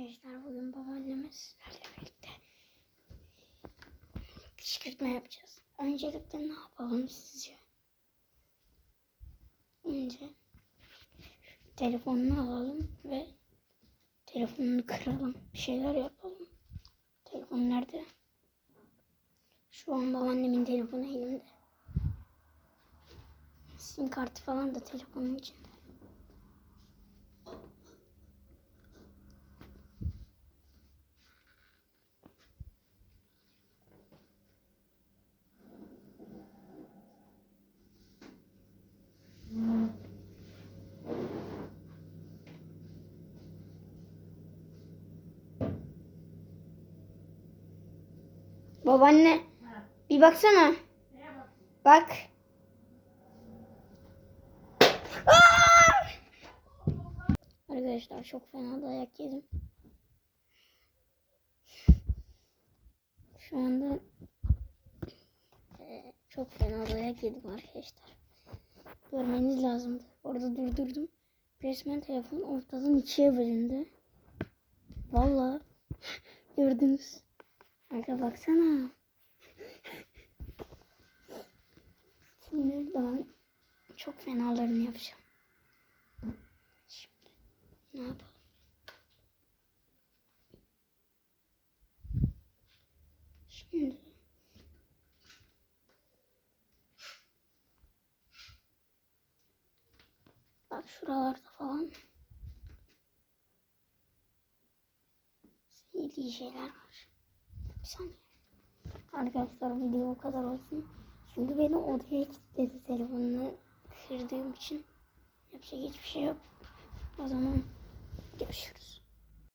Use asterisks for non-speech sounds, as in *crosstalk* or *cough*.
Arkadaşlar bugün babaannemiz sizlerle birlikte kışkırtma yapacağız. Öncelikle ne yapalım sizce? Önce telefonunu alalım ve telefonunu kıralım. Bir şeyler yapalım. Telefon nerede? Şu an babaannemin telefonu elimde. Sim kartı falan da telefonun içinde. Babaanne bir baksana. Bak. Aa! Arkadaşlar çok fena dayak yedim. Şu anda eee, çok fena dayak yedim arkadaşlar. Görmeniz lazımdı. Orada durdurdum. Resmen telefon ortadan ikiye bölündü. Vallahi *laughs* gördünüz. Arka baksana. Şimdi daha çok fenalarını yapacağım. Şimdi ne yapalım? Şimdi bak şuralarda falan sevdiği şeyler var. Saniye. Arkadaşlar video o kadar olsun. Şimdi beni odaya kilitledi telefonunu kırdığım için. Yapacak hiçbir şey yok. O zaman görüşürüz.